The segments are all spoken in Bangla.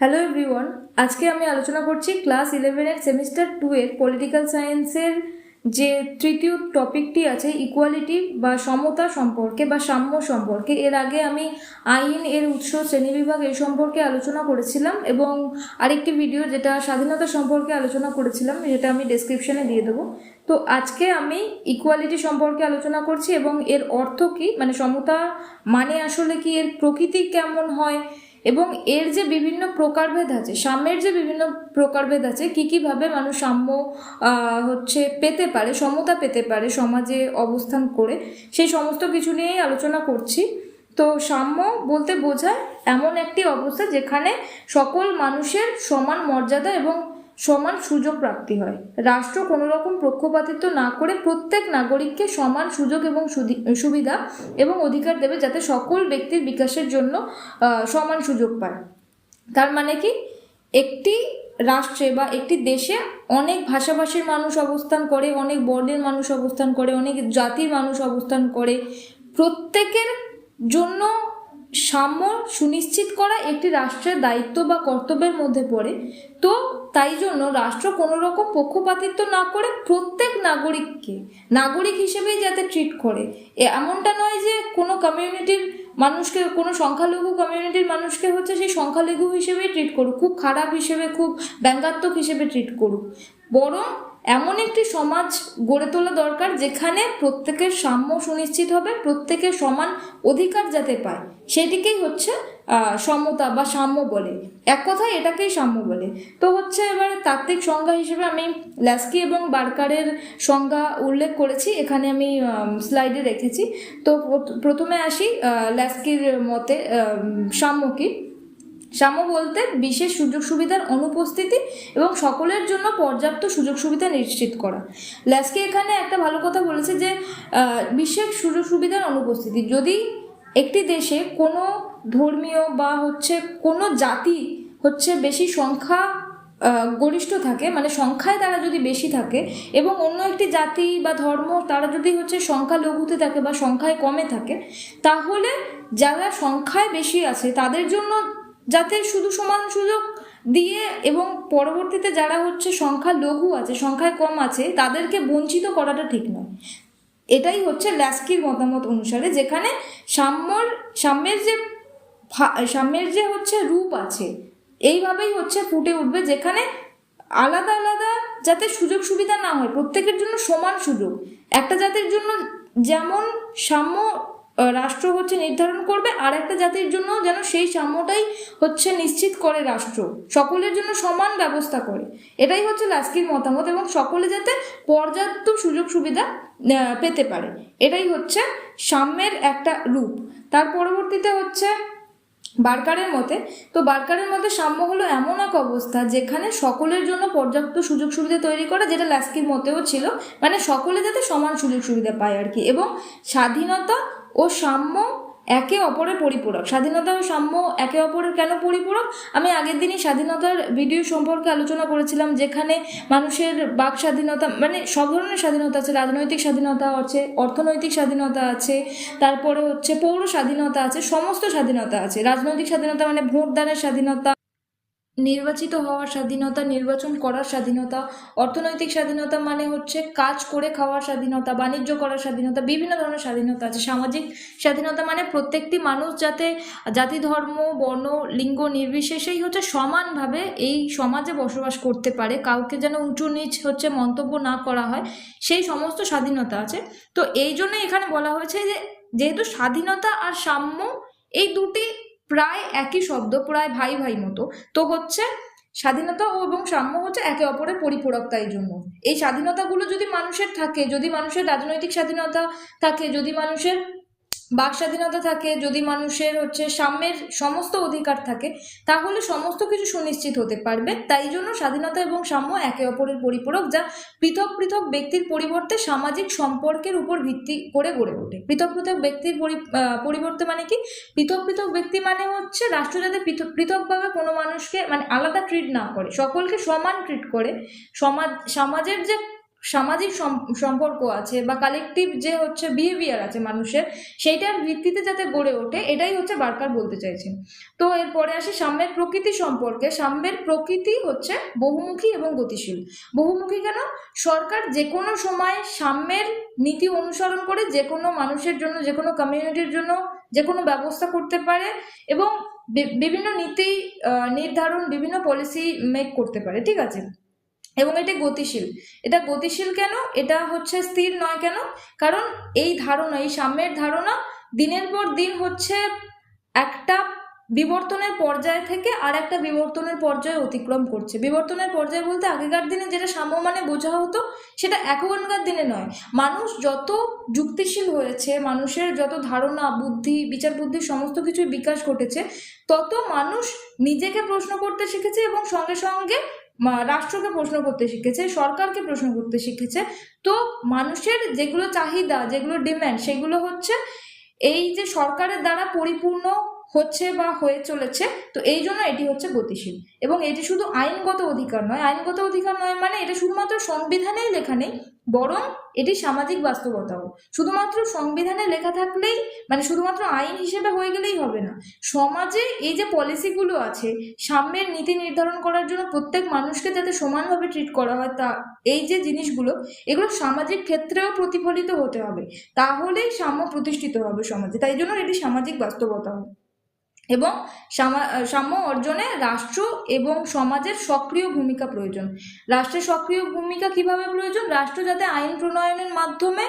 হ্যালো এভরিওয়ান আজকে আমি আলোচনা করছি ক্লাস ইলেভেনের সেমিস্টার টু এর পলিটিক্যাল সায়েন্সের যে তৃতীয় টপিকটি আছে ইকুয়ালিটি বা সমতা সম্পর্কে বা সাম্য সম্পর্কে। এর আগে আমি আইন এর উৎস শ্রেণীবিভাগ এই সম্পর্কে আলোচনা করেছিলাম এবং আরেকটি ভিডিও যেটা স্বাধীনতা সম্পর্কে আলোচনা করেছিলাম যেটা আমি ডেসক্রিপশনে দিয়ে দেবো। তো আজকে আমি ইকুয়ালিটি সম্পর্কে আলোচনা করছি এবং এর অর্থ কি? মানে সমতা মানে আসলে কি? এর প্রকৃতি কেমন হয়? এবং এর যে বিভিন্ন প্রকারভেদ আছে, সাম্যের যে বিভিন্ন প্রকারভেদ আছে, কী কীভাবে মানুষ সাম্য হচ্ছে পেতে পারে, সমতা পেতে পারে, সমাজে অবস্থান করে, সেই সমস্ত কিছু নিয়েই আলোচনা করছি। তো সাম্য বলতে বোঝায় এমন একটি অবস্থা যেখানে সকল মানুষের সমান মর্যাদা এবং সমান সুযোগ প্রাপ্তি হয়। রাষ্ট্র কোনো রকম পক্ষপাতিত্ব না করে প্রত্যেক নাগরিককে সমান সুযোগ এবং সুবিধা এবং অধিকার দেবে যাতে সকল ব্যক্তির বিকাশের জন্য সমান সুযোগ পায়। তার মানে কি? একটি রাষ্ট্রে বা একটি দেশে অনেক ভাষাভাষীর মানুষ অবস্থান করে, অনেক বর্ণের মানুষ অবস্থান করে, অনেক জাতির মানুষ অবস্থান করে। প্রত্যেকের জন্য সাম্য সুনিশ্চিত করা একটি রাষ্ট্রের দায়িত্ব বা কর্তব্যের মধ্যে পড়ে। তো তাই জন্য রাষ্ট্র কোনো রকম পক্ষপাতিত্ব না করে প্রত্যেক নাগরিককে, নাগরিক হিসেবেই যাতে ট্রিট করে। এমনটা নয় যে কোনো কমিউনিটির মানুষকে, কোনো সংখ্যালঘু কমিউনিটির মানুষকে হচ্ছে সেই সংখ্যালঘু হিসেবেই ট্রিট করুক, খুব খারাপ হিসেবে, খুব ব্যঙ্গাত্মক হিসেবে ট্রিট করুক। বরং এমন একটি সমাজ গড়ে তোলা দরকার যেখানে প্রত্যেকের সাম্য সুনিশ্চিত হবে, প্রত্যেকের সমান অধিকার যাতে পায়। সেটিকেই হচ্ছে সমতা বা সাম্য বলে। এক কথায় এটাকেই সাম্য বলে। তো হচ্ছে এবারে তাত্ত্বিক সংজ্ঞা হিসেবে আমি ল্যাস্কি এবং বার্কারের সংজ্ঞা উল্লেখ করেছি। এখানে আমি স্লাইডে রেখেছি। তো প্রথ- প্রথমে আসি ল্যাস্কির মতে সাম্য কি? সাম্য বলতে বিশেষ সুযোগ সুবিধার অনুপস্থিতি এবং সকলের জন্য পর্যাপ্ত সুযোগ সুবিধা নিশ্চিত করা। ল্যাসকে এখানে একটা ভালো কথা বলেছে যে বিশেষ সুযোগ সুবিধার অনুপস্থিতি। যদি একটি দেশে কোনো ধর্মীয় বা হচ্ছে কোনো জাতি হচ্ছে বেশি সংখ্যা গরিষ্ঠ থাকে মানে সংখ্যায় তারা যদি বেশি থাকে এবং অন্য একটি জাতি বা ধর্ম তারা যদি হচ্ছে সংখ্যা লঘুতে থাকে বা সংখ্যায় কমে থাকে, তাহলে যারা সংখ্যায় বেশি আছে তাদের জন্য যাতে শুধু সমান সুযোগ দিয়ে এবং পরবর্তীতে যারা হচ্ছে সংখ্যা লঘু আছে, সংখ্যায় কম আছে, তাদেরকে বঞ্চিত করাটা ঠিক নয়। এটাই হচ্ছে ল্যাস্কির মতামত অনুসারে, যেখানে সাম্যর, সাম্যের যে সাম্যের যে হচ্ছে রূপ আছে, এইভাবেই হচ্ছে ফুটে উঠবে, যেখানে আলাদা আলাদা যাতে সুযোগ সুবিধা না হয়, প্রত্যেকের জন্য সমান সুযোগ। একটা জাতির জন্য যেমন সাম্য রাষ্ট্র হচ্ছে নির্ধারণ করবে আর একটা জাতির জন্য যেন সেই সাম্যটাই হচ্ছে নিশ্চিত করে রাষ্ট্র। সকলের জন্য সমান ব্যবস্থা করে। এটাই হচ্ছে লাস্কির মতামত এবং সকলে যাতে পর্যাপ্ত সুযোগ সুবিধা পেতে পারে। এটাই হচ্ছে সাম্যের একটা রূপ। তার পরবর্তীতে হচ্ছে বার্কারের মতে, তো বার্কারের মতে সাম্য হলো এমন এক অবস্থা যেখানে সকলের জন্য পর্যাপ্ত সুযোগ সুবিধা তৈরি করা, যেটা লাস্কির মতেও ছিল মানে সকলে যাতে সমান সুযোগ সুবিধা পায় আর কি। এবং স্বাধীনতা ও সাম্য একে অপরের পরিপূরক। স্বাধীনতা ও সাম্য একে অপরের কেন পরিপূরক? আমি আগের দিনই স্বাধীনতার ভিডিও সম্পর্কে আলোচনা করেছিলাম, যেখানে মানুষের বাক স্বাধীনতা মানে সব ধরনের স্বাধীনতা আছে, রাজনৈতিক স্বাধীনতা আছে, অর্থনৈতিক স্বাধীনতা আছে, তারপরে হচ্ছে পৌর স্বাধীনতা আছে, সমস্ত স্বাধীনতা আছে। রাজনৈতিক স্বাধীনতা মানে ভোটদানের স্বাধীনতা নির্বাচিত হওয়ার স্বাধীনতা, নির্বাচন করার স্বাধীনতা, অর্থনৈতিক স্বাধীনতা মানে হচ্ছে কাজ করে খাওয়ার স্বাধীনতা, বাণিজ্য করার স্বাধীনতা, বিভিন্ন ধরনের স্বাধীনতা আছে। সামাজিক স্বাধীনতা মানে প্রত্যেকটি মানুষ যাতে জাতি, ধর্ম, বর্ণ, লিঙ্গ নির্বিশেষেই হচ্ছে সমানভাবে এই সমাজে বসবাস করতে পারে। কাউকে যেন উঁচু নিচ হচ্ছে মন্তব্য না করা হয়, সেই সমস্ত স্বাধীনতা আছে। তো এই জন্যই এখানে বলা হয়েছে যে, যেহেতু স্বাধীনতা আর সাম্য এই দুটি প্রায় একই শব্দ, প্রায় ভাই ভাই মতো। তো হচ্ছে স্বাধীনতা এবং সাম্য হচ্ছে একে অপরের পরিপূরক তাই জন্য। এই স্বাধীনতাগুলো যদি মানুষের থাকে, যদি মানুষের রাজনৈতিক স্বাধীনতা থাকে, যদি মানুষের বাক স্বাধীনতা থাকে, যদি মানুষের হচ্ছে সাম্যের সমস্ত অধিকার থাকে, তাহলে সমস্ত কিছু সুনিশ্চিত হতে পারবে। তাই জন্য স্বাধীনতা এবং সাম্য একে অপরের পরিপূরক যা পৃথক পৃথক ব্যক্তির পরিবর্তে সামাজিক সম্পর্কের উপর ভিত্তি করে গড়ে ওঠে। পৃথক পৃথক ব্যক্তির পরি- পরিবর্তে মানে কি? পৃথক পৃথক ব্যক্তি মানে হচ্ছে রাষ্ট্র যাতে পৃথক পৃথকভাবে কোনো মানুষকে মানে আলাদা ট্রিট না করে, সকলকে সমান ট্রিট করে। সমাজ, সমাজের যে সামাজিক সম্পর্ক আছে বা কালেকটিভ যে হচ্ছে বিহেভিয়ার আছে মানুষের, সেইটার ভিত্তিতে যাতে গড়ে ওঠে, এটাই হচ্ছে বার্কার বলতে চাইছেন তো এরপরে আসে সাম্যের প্রকৃতি সম্পর্কে। সাম্যের প্রকৃতি হচ্ছে বহুমুখী এবং গতিশীল। বহুমুখী কেন? সরকার যে কোনো সময় সাম্যের নীতি অনুসরণ করে যে কোনো মানুষের জন্য যে কোনো কমিউনিটির জন্য যে কোনো ব্যবস্থা করতে পারে এবং বিভিন্ন নীতি নির্ধারণ, বিভিন্ন পলিসি মেক করতে পারে। ঠিক আছে? এবং এটা গতিশীল। এটা গতিশীল কেন? এটা হচ্ছে স্থির নয় কেন? কারণ এই ধারণা, এই সাম্যের ধারণা দিনের পর দিন হচ্ছে একটা বিবর্তনের পর্যায় থেকে আর একটা বিবর্তনের পর্যায়ে অতিক্রম করছে। বিবর্তনের পর্যায় বলতে আগেকার দিনে যেটা সাম্য মানে বোঝা হতো, সেটা এখনকার দিনে নয়। মানুষ যত যুক্তিশীল হয়েছে, মানুষের যত ধারণা, বুদ্ধি, বিচার বুদ্ধি সমস্ত কিছুর বিকাশ ঘটেছে, তত মানুষ নিজেকে প্রশ্ন করতে শিখেছে এবং সঙ্গে সঙ্গে রাষ্ট্রকে প্রশ্ন করতে শিখেছে, সরকারকে প্রশ্ন করতে শিখেছে। তো মানুষের যেগুলো চাহিদা, যেগুলো ডিম্যান্ড সেগুলো হচ্ছে এই যে সরকারের দ্বারা পরিপূর্ণ হচ্ছে বা হয়ে চলেছে, তো এই জন্য এটি হচ্ছে গতিশীল। এবং এটি শুধু আইনগত অধিকার নয়, আইনগত অধিকার নয় মানে এটা শুধুমাত্র সংবিধানেই লেখা নেই, বরং এটি সামাজিক বাস্তবতাও। শুধুমাত্র সংবিধানে লেখা থাকলেই মানে শুধুমাত্র আইন হিসেবে হয়ে গেলেই হবে না। সমাজে এই যে পলিসিগুলো আছে, সাম্যের নীতি নির্ধারণ করার জন্য প্রত্যেক মানুষকে যাতে সমানভাবে ট্রিট করা হয় তা, এই যে জিনিসগুলো, এগুলো সামাজিক ক্ষেত্রেও প্রতিফলিত হতে হবে। তাহলেই সাম্য প্রতিষ্ঠিত হবে সমাজে, তাই জন্য এটি সামাজিক বাস্তবতাও। এবং সামা- সাম্য অর্জনে রাষ্ট্র এবং সমাজের সক্রিয় ভূমিকা প্রয়োজন। রাষ্ট্রের সক্রিয় ভূমিকা কীভাবে প্রয়োজন? রাষ্ট্র যাতে আইন প্রণয়নের মাধ্যমে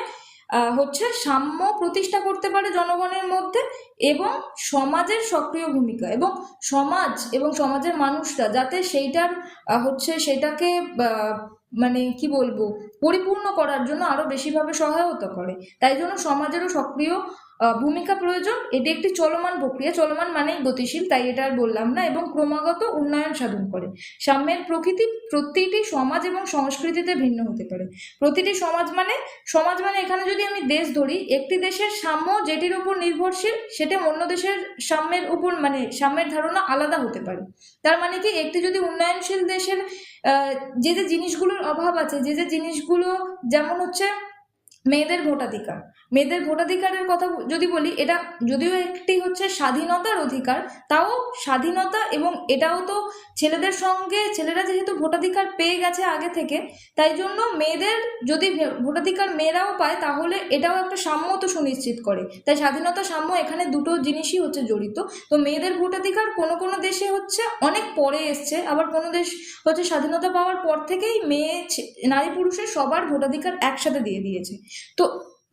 হচ্ছে সাম্য প্রতিষ্ঠা করতে পারে জনগণের মধ্যে এবং সমাজের সক্রিয় ভূমিকা এবং সমাজ এবং সমাজের মানুষরা যাতে সেইটার হচ্ছে সেটাকে মানে কি বলব পরিপূর্ণ করার জন্য আরও বেশিভাবে সহায়তা করে। তাই জন্য সমাজেরও সক্রিয় ভূমিকা প্রয়োজন। এটি একটি চলমান প্রক্রিয়া। চলমান মানেই গতিশীল, তাই এটা আর বললাম না, এবং ক্রমাগত উন্নয়ন সাধন করে। সাম্যের প্রকৃতি প্রতিটি সমাজ এবং সংস্কৃতিতে ভিন্ন হতে পারে। প্রতিটি সমাজ মানে সমাজ মানে এখানে যদি আমি দেশ ধরি, একটি দেশের সাম্য যেটির উপর নির্ভরশীল, সেটা অন্য দেশের সাম্যের উপর মানে সাম্যের ধারণা আলাদা হতে পারে। তার মানে কি, একটি যদি উন্নয়নশীল দেশের যে যে জিনিসগুলোর অভাব আছে, যে যে জিনিসগুলো যেমন হচ্ছে মেয়েদের ভোটাধিকার। মেয়েদের ভোটাধিকারের কথা যদি বলি, এটা যদিও একটি হচ্ছে স্বাধীনতার অধিকার, তাও স্বাধীনতা এবং এটাও তো ছেলেদের সঙ্গে, ছেলেরা যেহেতু ভোটাধিকার পেয়ে গেছে আগে থেকে, তাই জন্য মেয়েদের যদি ভোটাধিকার মেয়েরাও পায়, তাহলে এটাও একটা সাম্য তো সুনিশ্চিত করে। তাই স্বাধীনতা সাম্য এখানে দুটো জিনিসই হচ্ছে জড়িত। তো মেয়েদের ভোটাধিকার কোনো কোনো দেশে হচ্ছে অনেক পরে এসছে, আবার কোনো দেশ হচ্ছে স্বাধীনতা পাওয়ার পর থেকেই মেয়ে নারী পুরুষের সবার ভোটাধিকার একসাথে দিয়ে দিয়েছে। তো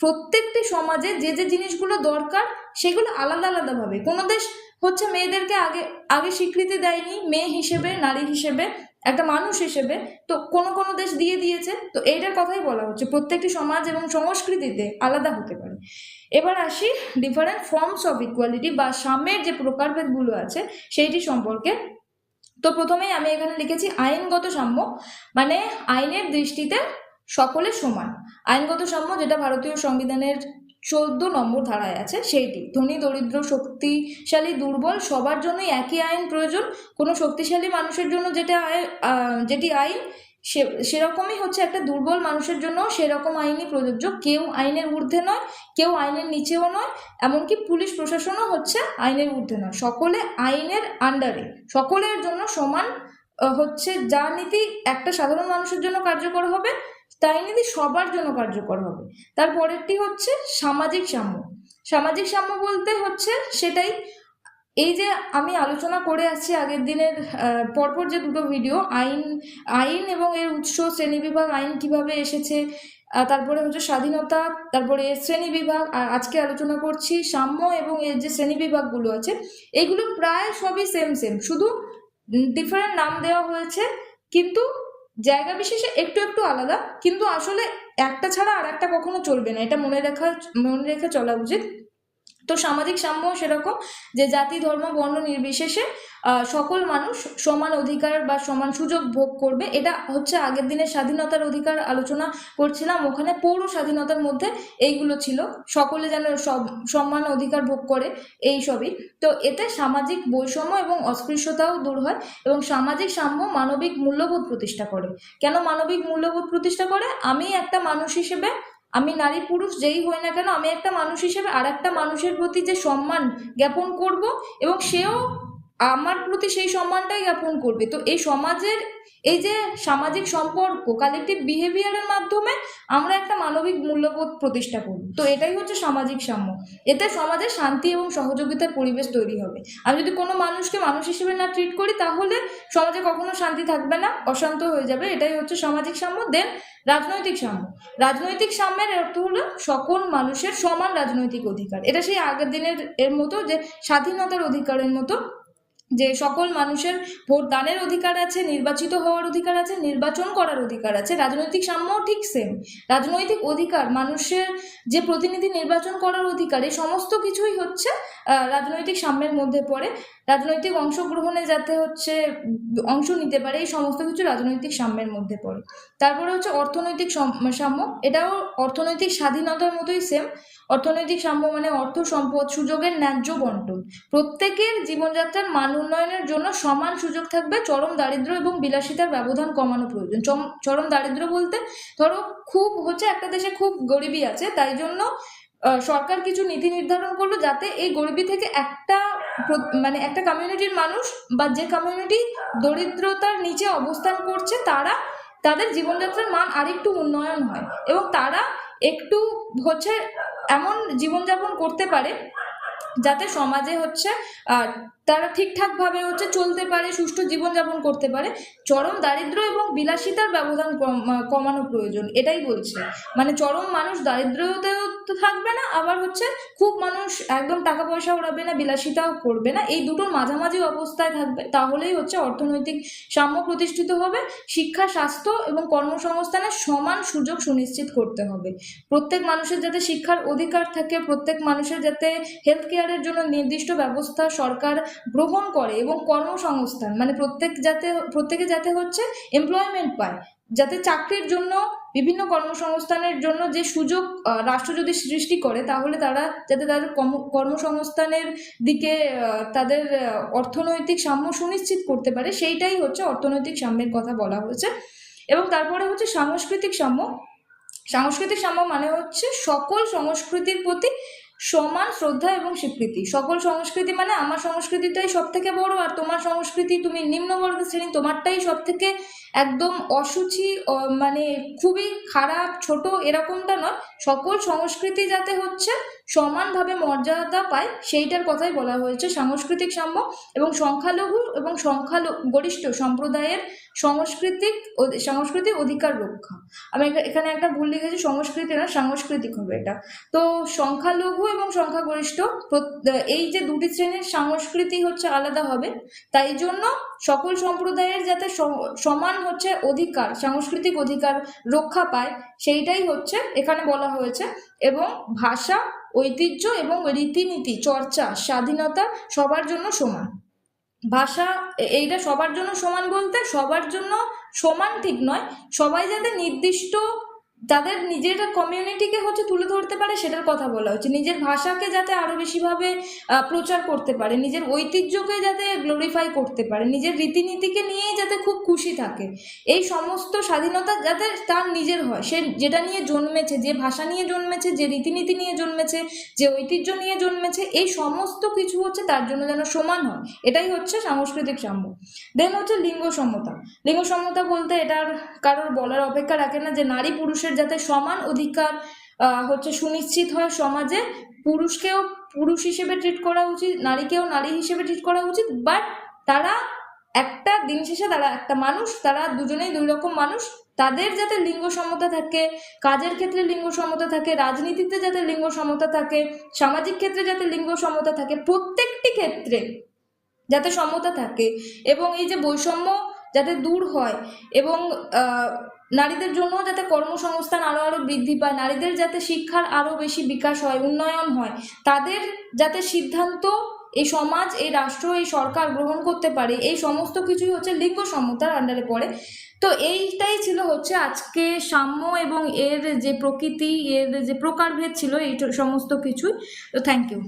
প্রত্যেকটি সমাজে যে যে জিনিসগুলো দরকার, সেগুলো আলাদা আলাদাভাবে। কোনো দেশ হচ্ছে মেয়েদেরকে আগে আগে স্বীকৃতি দেয়নি, মেয়ে হিসেবে, নারী হিসেবে, একটা মানুষ হিসেবে, তো কোনো কোনো দেশ দিয়ে দিয়েছে, তো এইটার কথাই বলা হচ্ছে। প্রত্যেকটি সমাজ এবং সংস্কৃতিতে আলাদা হতে পারে। এবার আসি ডিফারেন্ট ফর্মস অফ ইকুয়ালিটি বা সাম্যের যে প্রকারভেদগুলো আছে, সেইটি সম্পর্কে। তো প্রথমেই আমি এখানে লিখেছি আইনগত সাম্য মানে আইনের দৃষ্টিতে সকলে সমান। আইনগত সাম্য যেটা ভারতীয় সংবিধানের চোদ্দ নম্বর ধারায় আছে, সেইটি। ধনী, দরিদ্র, শক্তিশালী, দুর্বল, সবার জন্যই একই আইন প্রয়োজন। কোনো শক্তিশালী মানুষের জন্য যেটা যেটি আইন, সে, সেরকমই হচ্ছে একটা দুর্বল মানুষের জন্য সেরকম আইনই প্রযোজ্য। কেউ আইনের ঊর্ধ্বে নয়, কেউ আইনের নিচেও নয়, এমনকি পুলিশ প্রশাসনও হচ্ছে আইনের ঊর্ধ্বে নয়। সকলে আইনের আন্ডারে। সকলের জন্য সমান হচ্ছে যা নীতি একটা সাধারণ মানুষের জন্য কার্যকর হবে। তাই নীতি সবার জন্য কার্যকর হবে। তারপরেরটি হচ্ছে সামাজিক সাম্য। সামাজিক সাম্য বলতে হচ্ছে সেটাই, এই যে আমি আলোচনা করে আসছি আগের দিনের পরপর যে দুটো ভিডিও আইন আইন এবং এর উৎস শ্রেণীবিভাগ আইন কীভাবে এসেছে তারপরে হচ্ছে স্বাধীনতা, তারপরে এর শ্রেণীবিভাগ আর আজকে আলোচনা করছি সাম্য এবং এর যে শ্রেণীবিভাগগুলো আছে, এগুলো প্রায় সবই সেম সেম শুধু ডিফারেন্ট নাম দেওয়া হয়েছে, কিন্তু জায়গা বিশেষে একটু একটু আলাদা, কিন্তু আসলে একটা ছাড়া আর একটা কখনো চলবে না। এটা মনে রাখা, মনে রেখে চলা উচিত। তো সামাজিক সাম্য সেরকম যে জাতি, ধর্ম, বর্ণ নির্বিশেষে সকল মানুষ সমান অধিকার বা সমান সুযোগ ভোগ করবে। এটা হচ্ছে আগের দিনের স্বাধীনতার অধিকার আলোচনা করছিলাম। ওখানে পৌর স্বাধীনতার মধ্যে এইগুলো ছিল। সকলে যেন সব সমান অধিকার ভোগ করে, এই সবই। তো এতে সামাজিক বৈষম্য এবং অস্পৃশ্যতাও দূর হয় এবং সামাজিক সাম্য মানবিক মূল্যবোধ প্রতিষ্ঠা করে। কেন মানবিক মূল্যবোধ প্রতিষ্ঠা করে? আমি একটা মানুষ হিসেবে আমি নারী পুরুষ যেই হই না কেন, আমি একটা মানুষ হিসেবে আর একটা মানুষের প্রতি যে সম্মান জ্ঞাপন করব এবং সেও আমার প্রতি সেই সম্মানটাই জ্ঞাপন করবে। তো এই সমাজের, এই যে সামাজিক সম্পর্ক কালেক্টিভ বিহেভিয়ারের মাধ্যমে আমরা একটা মানবিক মূল্যবোধ প্রতিষ্ঠা করব তো এটাই হচ্ছে সামাজিক সাম্য। এতে সমাজে শান্তি এবং সহযোগিতার পরিবেশ তৈরি হবে। আমি যদি কোনো মানুষকে মানুষ হিসেবে না ট্রিট করি, তাহলে সমাজে কখনো শান্তি থাকবে না, অশান্ত হয়ে যাবে। এটাই হচ্ছে সামাজিক সাম্য। দেন রাজনৈতিক সাম্য। রাজনৈতিক সাম্যের অর্থ হলো সকল মানুষের সমান রাজনৈতিক অধিকার। এটা সেই আগের দিনের এর মতো যে স্বাধীনতার অধিকারের মতো যে সকল মানুষের ভোট দানের অধিকার আছে, নির্বাচিত হওয়ার অধিকার আছে, নির্বাচন করার অধিকার আছে, রাজনৈতিক সাম্যও ঠিক সেম রাজনৈতিক অধিকার, মানুষের যে প্রতিনিধি নির্বাচন করার অধিকার এই সমস্ত কিছুই হচ্ছে রাজনৈতিক সাম্যের মধ্যে পড়ে। রাজনৈতিক অংশগ্রহণে যাতে হচ্ছে, অংশ নিতে পারে, এই সমস্ত কিছু রাজনৈতিক সাম্যের মধ্যে পড়ে। তারপরে হচ্ছে অর্থনৈতিক সম- সাম্য, এটাও অর্থনৈতিক স্বাধীনতার মতোই সেম অর্থনৈতিক সাম্য মানে অর্থ সম্পদ, সুযোগের ন্যায্য বন্টন। প্রত্যেকের জীবনযাত্রার মান উন্নয়নের জন্য সমান সুযোগ থাকবে চরম দারিদ্র এবং বিলাসিতার ব্যবধান কমানো প্রয়োজন। চরম দারিদ্র বলতে ধরো খুব হচ্ছে একটা দেশে খুব গরিবী আছে, তাই জন্য সরকার কিছু নীতি নির্ধারণ করল যাতে এই গরিবী থেকে একটা মানে একটা কমিউনিটির মানুষ বা যে কমিউনিটি দরিদ্রতার নিচে অবস্থান করছে, তারা তাদের জীবনযাত্রার মান আরেকটু উন্নয়ন হয়। এবং তারা একটু হচ্ছে এমন জীবনযাপন করতে পারে যাতে সমাজে হচ্ছে তারা ঠিকঠাকভাবে হচ্ছে চলতে পারে, সুষ্ঠু জীবনযাপন করতে পারে। চরম দারিদ্র এবং বিলাসিতার ব্যবধান কম- কমানো প্রয়োজন, এটাই বলছে। মানে চরম মানুষ দারিদ্রতেও তো থাকবে না, আবার হচ্ছে খুব মানুষ একদম টাকা পয়সা ওড়াবে না, বিলাসিতাও করবে না। এই দুটোর মাঝামাঝি অবস্থায় থাকবে, তাহলেই হচ্ছে অর্থনৈতিক সাম্য প্রতিষ্ঠিত হবে, শিক্ষা, স্বাস্থ্য এবং কর্মসংস্থানের সমান সুযোগ সুনিশ্চিত করতে হবে। প্রত্যেক মানুষের যাতে শিক্ষার অধিকার থাকে, প্রত্যেক মানুষের যাতে হেলথ কেয়ারের জন্য নির্দিষ্ট ব্যবস্থা সরকার গ্রহণ করে এবং কর্মসংস্থান মানে প্রত্যেক যাতে, প্রত্যেকে যাতে হচ্ছে এমপ্লয়মেন্ট পায়, যাতে চাকরির জন্য, বিভিন্ন কর্মসংস্থানের জন্য যে সুযোগ রাষ্ট্র যদি সৃষ্টি করে, তাহলে তারা যাতে তাদের কর্ম- কর্মসংস্থানের দিকে তাদের অর্থনৈতিক সাম্য সুনিশ্চিত করতে পারে, সেইটাই হচ্ছে অর্থনৈতিক সাম্যের কথা বলা হয়েছে। এবং তারপরে হচ্ছে সাংস্কৃতিক সাম্য। সাংস্কৃতিক সাম্য মানে হচ্ছে সকল সংস্কৃতির প্রতি সমান শ্রদ্ধা এবং স্বীকৃতি। সকল সংস্কৃতি মানে আমার সংস্কৃতিটাই সব থেকে বড় আর তোমার সংস্কৃতি, তুমি নিম্নবর্গ শ্রেণি, তোমারটাই সব থেকে একদম অসুচি মানে খুবই খারাপ, ছোট, এরকমটা নয়। সকল সংস্কৃতি যাতে হচ্ছে সমানভাবে মর্যাদা পায়, সেইটার কথাই বলা হয়েছে। সাংস্কৃতিক সাম্য এবং সংখ্যালঘু এবং সংখ্যালঘু, গরিষ্ঠ সম্প্রদায়ের সাংস্কৃতিক সাংস্কৃতিক অধিকার রক্ষা। আমি এখানে একটা ভুল লিখেছি, সংস্কৃতি না, সাংস্কৃতিক হবে এটা। তো সংখ্যালঘু এবং সংখ্যাগরিষ্ঠ এই যে দুটি শ্রেণির সংস্কৃতি হচ্ছে আলাদা হবে, তাই জন্য সকল সম্প্রদায়ের যাতে সমান হচ্ছে অধিকার, সাংস্কৃতিক অধিকার রক্ষা পায়, সেইটাই হচ্ছে এখানে বলা হয়েছে। এবং ভাষা ঐতিহ্য এবং রীতিনীতি, চর্চা, স্বাধীনতা সবার জন্য সমান। ভাষা এইটা সবার জন্য সমান বলতে সবার জন্য সমান ঠিক নয়। সবাই যাতে নির্দিষ্ট তাদের নিজের কমিউনিটিকে হচ্ছে তুলে ধরতে পারে, সেটার কথা বলা হচ্ছে। নিজের ভাষাকে যাতে আরও বেশিভাবে প্রচার করতে পারে, নিজের ঐতিহ্যকে যাতে গ্লোরিফাই করতে পারে, নিজের রীতিনীতিকে নিয়েই যাতে খুব খুশি থাকে। এই সমস্ত স্বাধীনতা যাতে তার নিজের হয়। সে যেটা নিয়ে জন্মেছে, যে ভাষা নিয়ে জন্মেছে, যে রীতিনীতি নিয়ে জন্মেছে, যে ঐতিহ্য নিয়ে জন্মেছে, এই সমস্ত কিছু হচ্ছে তার জন্য যেন সমান হয়। এটাই হচ্ছে সাংস্কৃতিক সাম্য। দেন হচ্ছে লিঙ্গ সমতা। লিঙ্গ সমতা বলতে এটার কারোর বলার অপেক্ষা রাখে না যে নারী পুরুষের যাতে সমান অধিকার হচ্ছে সুনিশ্চিত হয় সমাজে, পুরুষকেও পুরুষ হিসেবে ট্রিট করা উচিত, নারীকেও নারী হিসেবে ট্রিট করা উচিত বাট তারা একটা দিন শেষে তারা একটা মানুষ, তারা দুজনেই দুই রকম মানুষ, তাদের যাতে লিঙ্গ সমতা থাকে, কাজের ক্ষেত্রে লিঙ্গ সমতা থাকে, রাজনীতিতে যাতে লিঙ্গ সমতা থাকে, সামাজিক ক্ষেত্রে যাতে লিঙ্গ সমতা থাকে, প্রত্যেকটি ক্ষেত্রে যাতে সমতা থাকে এবং এই যে বৈষম্য যাতে দূর হয় এবং নারীদের জন্য যাতে কর্মসংস্থান আরও আরও বৃদ্ধি পায়, নারীদের যাতে শিক্ষার আরও বেশি বিকাশ হয়, উন্নয়ন হয়, তাদের যাতে সিদ্ধান্ত এই সমাজ, এই রাষ্ট্র, এই সরকার গ্রহণ করতে পারে, এই সমস্ত কিছুই হচ্ছে লিঙ্গ সমতার আন্ডারে পড়ে। তো এইটাই ছিল হচ্ছে আজকে সাম্য এবং এর যে প্রকৃতি, এর যে প্রকারভেদ ছিল, এই সমস্ত কিছুই। তো থ্যাংক ইউ